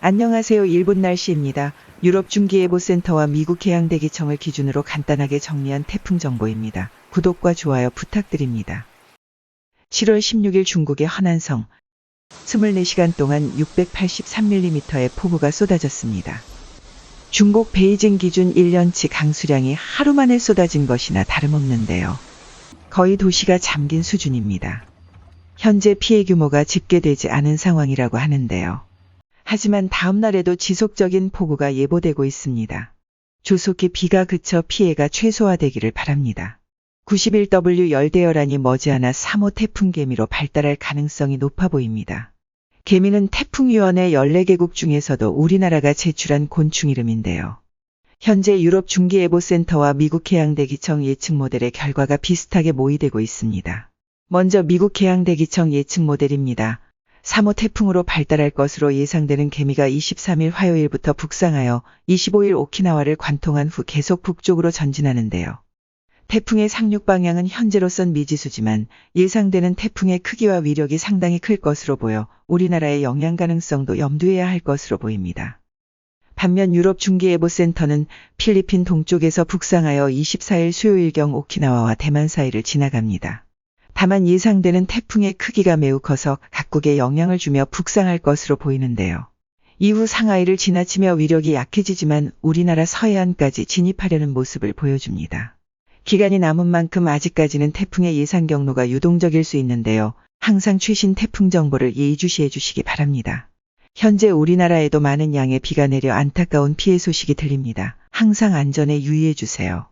안녕하세요. 일본 날씨입니다. 유럽 중기예보센터와 미국 해양대기청을 기준으로 간단하게 정리한 태풍 정보입니다. 구독과 좋아요 부탁드립니다. 7월 16일 중국의 허난성 24시간 동안 683mm의 폭우가 쏟아졌습니다. 중국 베이징 기준 1년치 강수량이 하루 만에 쏟아진 것이나 다름없는데요. 거의 도시가 잠긴 수준입니다. 현재 피해 규모가 집계되지 않은 상황이라고 하는데요. 하지만 다음 날에도 지속적인 폭우가 예보되고 있습니다. 조속히 비가 그쳐 피해가 최소화되기를 바랍니다. 91W 열대어란이 머지않아 3호 태풍 개미로 발달할 가능성이 높아 보입니다. 개미는 태풍위원회 14개국 중에서도 우리나라가 제출한 곤충 이름인데요. 현재 유럽 중기예보센터와 미국 해양대기청 예측 모델의 결과가 비슷하게 모의되고 있습니다. 먼저 미국 해양대기청 예측 모델입니다. 3호 태풍으로 발달할 것으로 예상되는 개미가 23일 화요일부터 북상하여 25일 오키나와를 관통한 후 계속 북쪽으로 전진하는데요. 태풍의 상륙 방향은 현재로선 미지수지만 예상되는 태풍의 크기와 위력이 상당히 클 것으로 보여 우리나라의 영향 가능성도 염두해야 할 것으로 보입니다. 반면 유럽 중기예보센터는 필리핀 동쪽에서 북상하여 24일 수요일경 오키나와와 대만 사이를 지나갑니다. 다만 예상되는 태풍의 크기가 매우 커서 각국에 영향을 주며 북상할 것으로 보이는데요. 이후 상하이를 지나치며 위력이 약해지지만 우리나라 서해안까지 진입하려는 모습을 보여줍니다. 기간이 남은 만큼 아직까지는 태풍의 예상 경로가 유동적일 수 있는데요. 항상 최신 태풍 정보를 예의주시해 주시기 바랍니다. 현재 우리나라에도 많은 양의 비가 내려 안타까운 피해 소식이 들립니다. 항상 안전에 유의해 주세요.